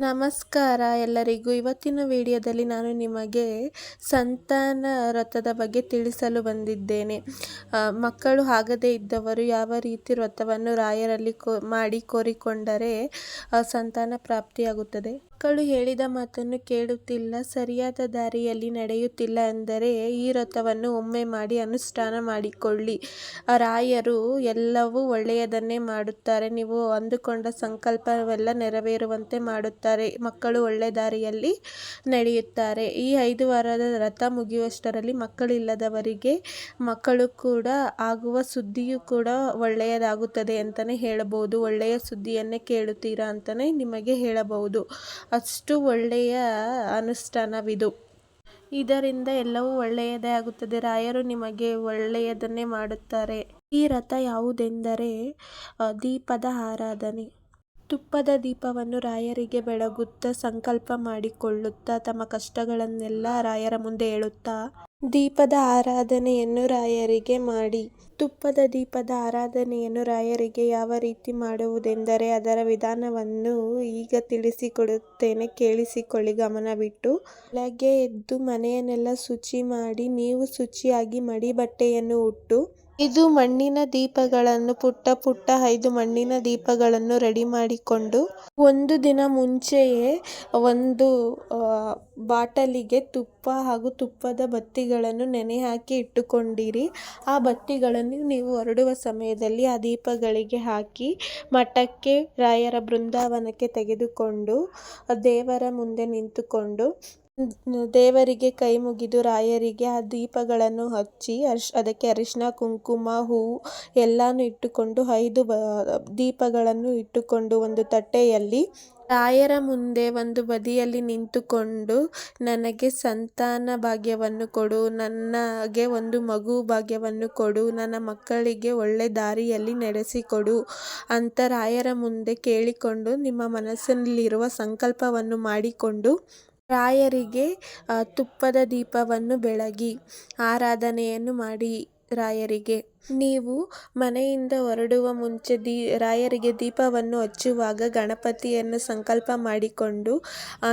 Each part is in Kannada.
ನಮಸ್ಕಾರ ಎಲ್ಲರಿಗೂ. ಇವತ್ತಿನ ವಿಡಿಯೋದಲ್ಲಿ ನಾನು ನಿಮಗೆ ಸಂತಾನ ವ್ರತದ ಬಗ್ಗೆ ತಿಳಿಸಲು ಬಂದಿದ್ದೇನೆ. ಮಕ್ಕಳು ಆಗದೇ ಇದ್ದವರು ಯಾವ ರೀತಿ ವ್ರತವನ್ನು ರಾಯರಲ್ಲಿ ಕೋ, ಮಾಡಿ ಕೋರಿಕೊಂಡರೆ ಸಂತಾನ ಪ್ರಾಪ್ತಿಯಾಗುತ್ತದೆ? ಮಕ್ಕಳು ಹೇಳಿದ ಮಾತನ್ನು ಕೇಳುತ್ತಿಲ್ಲ, ಸರಿಯಾದ ದಾರಿಯಲ್ಲಿ ನಡೆಯುತ್ತಿಲ್ಲ ಎಂದರೆ ಈ ರಥವನ್ನು ಒಮ್ಮೆ ಮಾಡಿ ಅನುಷ್ಠಾನ ಮಾಡಿಕೊಳ್ಳಿ. ರಾಯರು ಎಲ್ಲವೂ ಒಳ್ಳೆಯದನ್ನೇ ಮಾಡುತ್ತಾರೆ, ನೀವು ಅಂದುಕೊಂಡ ಸಂಕಲ್ಪವೆಲ್ಲ ನೆರವೇರುವಂತೆ ಮಾಡುತ್ತಾರೆ, ಮಕ್ಕಳು ಒಳ್ಳೆ ದಾರಿಯಲ್ಲಿ ನಡೆಯುತ್ತಾರೆ. ಈ ಐದು ವಾರದ ರಥ ಮುಗಿಯುವಷ್ಟರಲ್ಲಿ ಮಕ್ಕಳಿಲ್ಲದವರಿಗೆ, ಮಕ್ಕಳು ಕೂಡ ಆಗುವ ಸುದ್ದಿಯು ಕೂಡ ಒಳ್ಳೆಯದಾಗುತ್ತದೆ ಅಂತಲೇ ಹೇಳಬಹುದು. ಒಳ್ಳೆಯ ಸುದ್ದಿಯನ್ನೇ ಕೇಳುತ್ತೀರಾ ಅಂತಲೇ ನಿಮಗೆ ಹೇಳಬಹುದು. ಅಷ್ಟು ಒಳ್ಳೆಯ ಅನುಷ್ಠಾನವಿದು. ಇದರಿಂದ ಎಲ್ಲವೂ ಒಳ್ಳೆಯದೇ ಆಗುತ್ತದೆ. ರಾಯರು ನಿಮಗೆ ಒಳ್ಳೆಯದನ್ನೇ ಮಾಡುತ್ತಾರೆ. ಈ ರಥ ಯಾವುದೆಂದರೆ ದೀಪದ ಆರಾಧನೆ. ತುಪ್ಪದ ದೀಪವನ್ನು ರಾಯರಿಗೆ ಬೆಳಗುತ್ತಾ ಸಂಕಲ್ಪ ಮಾಡಿಕೊಳ್ಳುತ್ತಾ ತಮ್ಮ ಕಷ್ಟಗಳನ್ನೆಲ್ಲ ರಾಯರ ಮುಂದೆ ಹೇಳುತ್ತಾ ದೀಪದ ಆರಾಧನೆಯನ್ನು ರಾಯರಿಗೆ ಮಾಡಿ. ತುಪ್ಪದ ದೀಪದ ಆರಾಧನೆಯನ್ನು ರಾಯರಿಗೆ ಯಾವ ರೀತಿ ಮಾಡುವುದೆಂದರೆ ಅದರ ವಿಧಾನವನ್ನು ಈಗ ತಿಳಿಸಿಕೊಡುತ್ತೇನೆ. ಕೇಳಿಸಿಕೊಳ್ಳಿ ಗಮನವಿಟ್ಟು ಬೆಳಗ್ಗೆ ಎದ್ದು ಮನೆಯನ್ನೆಲ್ಲ ಶುಚಿ ಮಾಡಿ, ನೀವು ಶುಚಿಯಾಗಿ ಮಡಿ ಬಟ್ಟೆಯನ್ನು ಉಟ್ಟು ಐದು ಮಣ್ಣಿನ ದೀಪಗಳನ್ನು ಪುಟ್ಟ ಪುಟ್ಟ ಐದು ಮಣ್ಣಿನ ದೀಪಗಳನ್ನು ರೆಡಿ ಮಾಡಿಕೊಂಡು ಒಂದು ದಿನ ಮುಂಚೆಯೇ ಒಂದು ಬಾಟಲಿಗೆ ತುಪ್ಪ ಹಾಗೂ ತುಪ್ಪದ ಬತ್ತಿಗಳನ್ನು ನೆನೆ ಹಾಕಿ ಇಟ್ಟುಕೊಂಡಿರಿ. ಆ ಬತ್ತಿಗಳನ್ನು ನೀವು ಹೊರಡುವ ಸಮಯದಲ್ಲಿ ಆ ದೀಪಗಳಿಗೆ ಹಾಕಿ ಮಠಕ್ಕೆ, ರಾಯರ ಬೃಂದಾವನಕ್ಕೆ ತೆಗೆದುಕೊಂಡು, ದೇವರ ಮುಂದೆ ನಿಂತುಕೊಂಡು ದೇವರಿಗೆ ಕೈ ಮುಗಿದು ರಾಯರಿಗೆ ಆ ದೀಪಗಳನ್ನು ಹಚ್ಚಿ ಅರ್ಶ್, ಅದಕ್ಕೆ ಅರಿಶಿನ, ಕುಂಕುಮ ಹೂವು ಎಲ್ಲಾನು ಇಟ್ಟುಕೊಂಡು ಐದು ದೀಪಗಳನ್ನು ಇಟ್ಟುಕೊಂಡು ಒಂದು ತಟ್ಟೆಯಲ್ಲಿ ರಾಯರ ಮುಂದೆ ಒಂದು ಬದಿಯಲ್ಲಿ ನಿಂತುಕೊಂಡು ನನಗೆ ಸಂತಾನ ಭಾಗ್ಯವನ್ನು ಕೊಡು, ನನಗೆ ಒಂದು ಮಗು ಭಾಗ್ಯವನ್ನು ಕೊಡು, ನನ್ನ ಮಕ್ಕಳಿಗೆ ಒಳ್ಳೆ ದಾರಿಯಲ್ಲಿ ನಡೆಸಿಕೊಡು ಅಂತ ರಾಯರ ಮುಂದೆ ಕೇಳಿಕೊಂಡು ನಿಮ್ಮ ಮನಸ್ಸಿನಲ್ಲಿರುವ ಸಂಕಲ್ಪವನ್ನು ಮಾಡಿಕೊಂಡು ರಾಯರಿಗೆ ತುಪ್ಪದ ದೀಪವನ್ನು ಬೆಳಗಿ ಆರಾಧನೆಯನ್ನು ಮಾಡಿ ರಾಯರಿಗೆ. ನೀವು ಮನೆಯಿಂದ ಹೊರಡುವ ಮುಂಚೆ ದೀ, ರಾಯರಿಗೆ ದೀಪವನ್ನು ಹಚ್ಚುವಾಗ ಗಣಪತಿಯನ್ನು ಸಂಕಲ್ಪ ಮಾಡಿಕೊಂಡು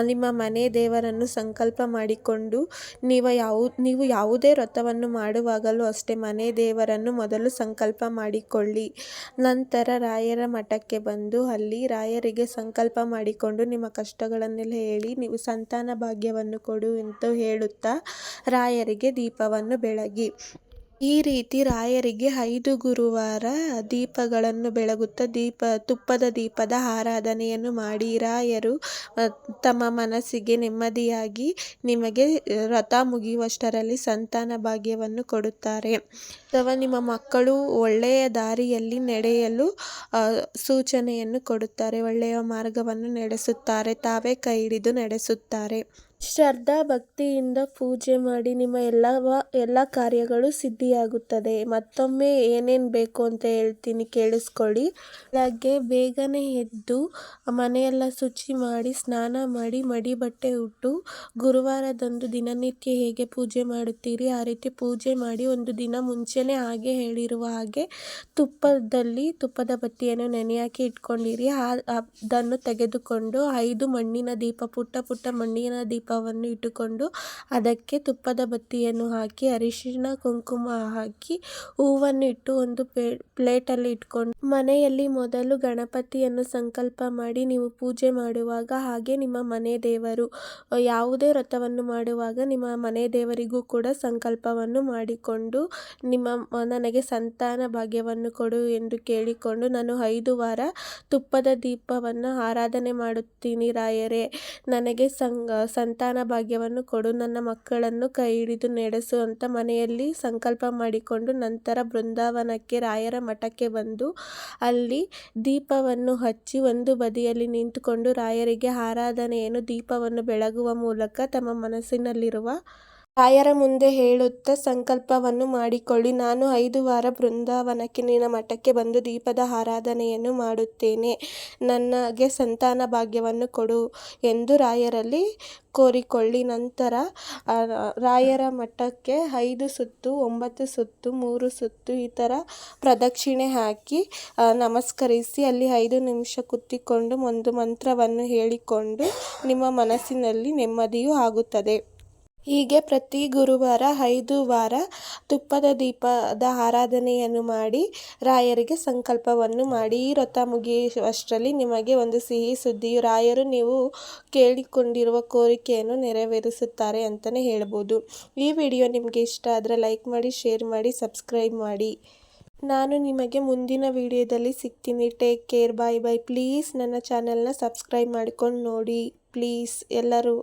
ನಿಮ್ಮ ಮನೆ ದೇವರನ್ನು ಸಂಕಲ್ಪ ಮಾಡಿಕೊಂಡು, ನೀವು ಯಾವ, ನೀವು ಯಾವುದೇ ವ್ರತವನ್ನು ಮಾಡುವಾಗಲೂ ಅಷ್ಟೇ ಮನೆ ದೇವರನ್ನು ಮೊದಲು ಸಂಕಲ್ಪ ಮಾಡಿಕೊಳ್ಳಿ. ನಂತರ ರಾಯರ ಮಠಕ್ಕೆ ಬಂದು ಅಲ್ಲಿ ರಾಯರಿಗೆ ಸಂಕಲ್ಪ ಮಾಡಿಕೊಂಡು, ನಿಮ್ಮ ಕಷ್ಟಗಳನ್ನೆಲ್ಲ ಹೇಳಿ, ನೀವು ಸಂತಾನ ಭಾಗ್ಯವನ್ನು ಕೊಡು ಎಂದು ಹೇಳುತ್ತಾ ರಾಯರಿಗೆ ದೀಪವನ್ನು ಬೆಳಗಿ. ಈ ರೀತಿ ರಾಯರಿಗೆ ಐದು ಗುರುವಾರ ದೀಪಗಳನ್ನು ಬೆಳಗುತ್ತಾ ದೀಪ, ತುಪ್ಪದ ದೀಪದ ಆರಾಧನೆಯನ್ನು ಮಾಡಿ. ರಾಯರು ತಮ್ಮ ಮನಸ್ಸಿಗೆ ನೆಮ್ಮದಿಯಾಗಿ ನಿಮಗೆ ವ್ರತ ಮುಗಿಯುವಷ್ಟರಲ್ಲಿ ಸಂತಾನ ಭಾಗ್ಯವನ್ನು ಕೊಡುತ್ತಾರೆ. ಅಥವಾ ನಿಮ್ಮ ಮಕ್ಕಳು ಒಳ್ಳೆಯ ದಾರಿಯಲ್ಲಿ ನಡೆಯಲು ಸೂಚನೆಯನ್ನು ಕೊಡುತ್ತಾರೆ, ಒಳ್ಳೆಯ ಮಾರ್ಗವನ್ನು ನಡೆಸುತ್ತಾರೆ, ತಾವೇ ಕೈ ಹಿಡಿದು ನಡೆಸುತ್ತಾರೆ. ಶ್ರದ್ಧಾ ಭಕ್ತಿಯಿಂದ ಪೂಜೆ ಮಾಡಿ ನಿಮ್ಮ ಎಲ್ಲವ ಎಲ್ಲ ಕಾರ್ಯಗಳು ಸಿದ್ಧಿಯಾಗುತ್ತದೆ. ಮತ್ತೊಮ್ಮೆ ಏನೇನು ಬೇಕು ಅಂತ ಹೇಳ್ತೀನಿ, ಕೇಳಿಸ್ಕೊಳ್ಳಿ. ಬೆಳಗ್ಗೆ ಬೇಗನೆ ಎದ್ದು ಮನೆಯೆಲ್ಲ ಶುಚಿ ಮಾಡಿ, ಸ್ನಾನ ಮಾಡಿ, ಮಡಿ ಬಟ್ಟೆ ಉಟ್ಟು ಗುರುವಾರದಂದು ದಿನನಿತ್ಯ ಹೇಗೆ ಪೂಜೆ ಮಾಡುತ್ತೀರಿ? ಆ ರೀತಿ ಪೂಜೆ ಮಾಡಿ ಒಂದು ದಿನ ಮುಂಚೆನೇ ಹಾಗೆ ಹೇಳಿರುವ ಹಾಗೆ ತುಪ್ಪದಲ್ಲಿ ತುಪ್ಪದ ಬತ್ತಿಯನ್ನು ನೆನೆಯಾಕಿ ಇಟ್ಕೊಂಡಿರಿ. ಅದನ್ನು ತೆಗೆದುಕೊಂಡು ಐದು ಮಣ್ಣಿನ ದೀಪ, ಪುಟ್ಟ ಪುಟ್ಟ ಮಣ್ಣಿನ ದೀಪ ದೀಪವನ್ನು ಇಟ್ಟುಕೊಂಡು ಅದಕ್ಕೆ ತುಪ್ಪದ ಬತ್ತಿಯನ್ನು ಹಾಕಿ ಅರಿಶಿನ ಕುಂಕುಮ ಹಾಕಿ, ಹೂವನ್ನು ಇಟ್ಟು ಒಂದು ಪ್ಲೇಟಲ್ಲಿ ಇಟ್ಕೊಂಡು ಮನೆಯಲ್ಲಿ ಮೊದಲು ಗಣಪತಿಯನ್ನು ಸಂಕಲ್ಪ ಮಾಡಿ ನೀವು ಪೂಜೆ ಮಾಡುವಾಗ ಹಾಗೆ ನಿಮ್ಮ ಮನೆ ದೇವರು, ಯಾವುದೇ ವ್ರತವನ್ನು ಮಾಡುವಾಗ ನಿಮ್ಮ ಮನೆ ದೇವರಿಗೂ ಕೂಡ ಸಂಕಲ್ಪವನ್ನು ಮಾಡಿಕೊಂಡು ನಿಮ್ಮ ನನಗೆ ಸಂತಾನ ಭಾಗ್ಯವನ್ನು ಕೊಡು ಎಂದು ಕೇಳಿಕೊಂಡು ನಾನು ಐದು ವಾರ ತುಪ್ಪದ ದೀಪವನ್ನು ಆರಾಧನೆ ಮಾಡುತ್ತೀನಿ ರಾಯರೇ. ನನಗೆ ಸಂಗ ಸಂತಾನ ಭಾಗ್ಯವನ್ನು ಕೊಡು, ನನ್ನ ಮಕ್ಕಳನ್ನು ಕೈ ಹಿಡಿದು ನಡೆಸು ಅಂತ ಮನೆಯಲ್ಲಿ ಸಂಕಲ್ಪ ಮಾಡಿಕೊಂಡು ನಂತರ ಬೃಂದಾವನಕ್ಕೆ ರಾಯರ ಮಠಕ್ಕೆ ಬಂದು ಅಲ್ಲಿ ದೀಪವನ್ನು ಹಚ್ಚಿ ಒಂದು ಬದಿಯಲ್ಲಿ ನಿಂತುಕೊಂಡು ರಾಯರಿಗೆ ಆರಾಧನೆಯನ್ನು ದೀಪವನ್ನು ಬೆಳಗುವ ಮೂಲಕ ತಮ್ಮ ಮನಸ್ಸಿನಲ್ಲಿರುವ ರಾಯರ ಮುಂದೆ ಹೇಳುತ್ತ ಸಂಕಲ್ಪವನ್ನು ಮಾಡಿಕೊಳ್ಳಿ. ನಾನು ಐದು ವಾರ ಬೃಂದಾವನಕ್ಕೆ ನಿನ್ನ ಮಠಕ್ಕೆ ಬಂದು ದೀಪದ ಆರಾಧನೆಯನ್ನು ಮಾಡುತ್ತೇನೆ. ನನಗೆ ಸಂತಾನ ಭಾಗ್ಯವನ್ನು ಕೊಡು ಎಂದು ರಾಯರಲ್ಲಿ ಕೋರಿಕೊಳ್ಳಿ. ನಂತರ ರಾಯರ ಮಠಕ್ಕೆ ಐದು ಸುತ್ತು, ಒಂಬತ್ತು ಸುತ್ತು, ಮೂರು ಸುತ್ತು ಈ ಥರ ಪ್ರದಕ್ಷಿಣೆ ಹಾಕಿ ನಮಸ್ಕರಿಸಿ. ಅಲ್ಲಿ ಐದು ನಿಮಿಷ ಕುತ್ತಿಕೊಂಡು ಒಂದು ಮಂತ್ರವನ್ನು ಹೇಳಿಕೊಂಡು ನಿಮ್ಮ ಮನಸ್ಸಿನಲ್ಲಿ ನೆಮ್ಮದಿಯೂ ಆಗುತ್ತದೆ. ಹೀಗೆ ಪ್ರತಿ ಗುರುವಾರ ಐದು ವಾರ ತುಪ್ಪದ ದೀಪದ ಆರಾಧನೆಯನ್ನು ಮಾಡಿ ರಾಯರಿಗೆ ಸಂಕಲ್ಪವನ್ನು ಮಾಡಿ. ಈ ವ್ರತ ಮುಗಿಯುವಷ್ಟರಲ್ಲಿ ನಿಮಗೆ ಒಂದು ಸಿಹಿ ಸುದ್ದಿಯು ರಾಯರು ನೀವು ಕೇಳಿಕೊಂಡಿರುವ ಕೋರಿಕೆಯನ್ನು ನೆರವೇರಿಸುತ್ತಾರೆ ಅಂತಲೇ ಹೇಳ್ಬೋದು. ಈ ವಿಡಿಯೋ ನಿಮಗೆ ಇಷ್ಟ ಆದರೆ ಲೈಕ್ ಮಾಡಿ, ಶೇರ್ ಮಾಡಿ, ಸಬ್ಸ್ಕ್ರೈಬ್ ಮಾಡಿ. ನಾನು ನಿಮಗೆ ಮುಂದಿನ ವಿಡಿಯೋದಲ್ಲಿ ಸಿಗ್ತೀನಿ. Take care, bye bye. Please ನನ್ನ ಚಾನೆಲ್ನ ಸಬ್ಸ್ಕ್ರೈಬ್ ಮಾಡ್ಕೊಂಡು ನೋಡಿ. ಪ್ಲೀಸ್ ಎಲ್ಲರೂ